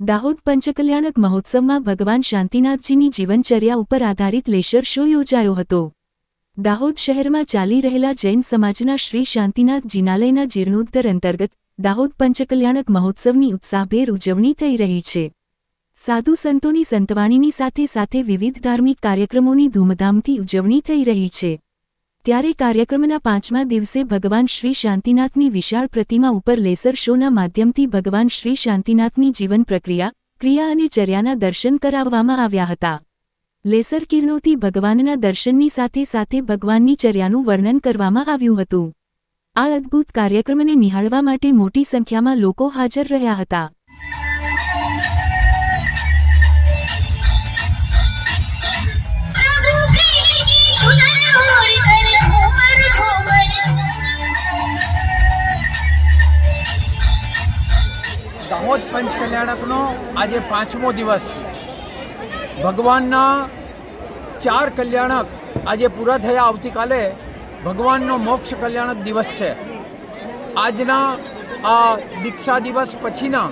દાહોદ પંચકલ્યાણક મહોત્સવમાં ભગવાન શાંતિનાથજીની જીવનચર્યા ઉપર આધારિત લેશર શો યોજાયો હતો. દાહોદ શહેરમાં ચાલી રહેલા જૈન સમાજના શ્રી શાંતિનાથ જિનાલયના જીર્ણોદ્ધર અંતર્ગત દાહોદ પંચકલ્યાણક મહોત્સવની ઉત્સાહભેર ઉજવણી થઈ રહી છે. સાધુ સંતોની સંતવાણીની સાથે સાથે વિવિધ ધાર્મિક કાર્યક્રમોની ધૂમધામથી ઉજવણી થઈ રહી છે. ત્યારે કાર્યક્રમના પાંચમા દિવસે ભગવાન શ્રી શાંતિનાથની વિશાળ પ્રતિમા ઉપર લેસર શોના માધ્યમથી ભગવાન શ્રી શાંતિનાથની જીવન પ્રક્રિયા, ક્રિયા અને ચર્યાના દર્શન કરાવવામાં આવ્યા હતા. લેસર કિરણોથી ભગવાનના દર્શનની સાથે સાથે ભગવાનની ચર્યાનું વર્ણન કરવામાં આવ્યું હતું. આ અદ્ભુત કાર્યક્રમને નિહાળવા માટે મોટી સંખ્યામાં લોકો હાજર રહ્યા હતા. દાહોદ પંચકલ્યાણકનો આજે પાંચમો દિવસ. ભગવાનના ચાર કલ્યાણક આજે પૂરા થયા આવતીકાલે ભગવાનનો મોક્ષ કલ્યાણક દિવસ છે. આજના આ દીક્ષા દિવસ પછીના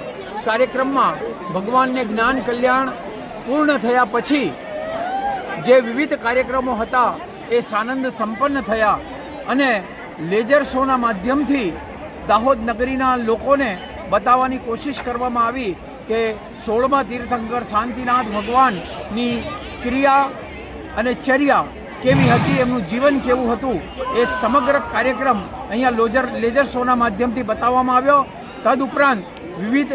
કાર્યક્રમમાં ભગવાનને જ્ઞાન કલ્યાણ પૂર્ણ થયા પછી જે વિવિધ કાર્યક્રમો હતા એ સાનંદ સંપન્ન થયા અને લેઝર શોના માધ્યમથી દાહોદ નગરીના લોકોને બતાવવાની કોશિશ કરવામાં આવી કે સોળમા તીર્થંકર શાંતિનાથ ભગવાનની ક્રિયા અને ચર્યા કેવી હતી, એમનું જીવન કેવું હતું, એ સમગ્ર કાર્યક્રમ અહીંયા લોજર લેઝર શોના માધ્યમથી બતાવવામાં આવ્યો. તદુપરાંત વિવિધ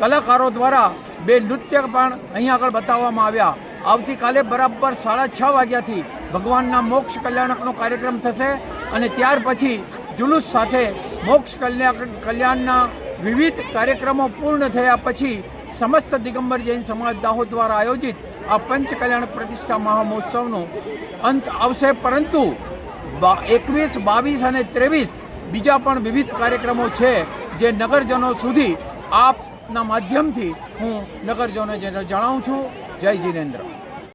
કલાકારો દ્વારા બે નૃત્ય પણ અહીં આગળ બતાવવામાં આવ્યા. આવતીકાલે બરાબર સાડા છ વાગ્યાથી ભગવાનના મોક્ષ કલ્યાણકનો કાર્યક્રમ થશે અને ત્યાર પછી જુલુસ સાથે મોક્ષ કલ્યાણ કલ્યાણના વિવિધ કાર્યક્રમો પૂર્ણ થયા પછી સમસ્ત દિગંબર જૈન સમાજ દાહોદ દ્વારા આયોજિત આ પંચ કલ્યાણ પ્રતિષ્ઠા મહામહોત્સવનો અંત આવશે. પરંતુ એકવીસ, બાવીસ અને ત્રેવીસ બીજા પણ વિવિધ કાર્યક્રમો છે જે નગરજનો સુધી આપના માધ્યમથી હું નગરજનોને જણાવું છું. જય જીનેન્દ્ર.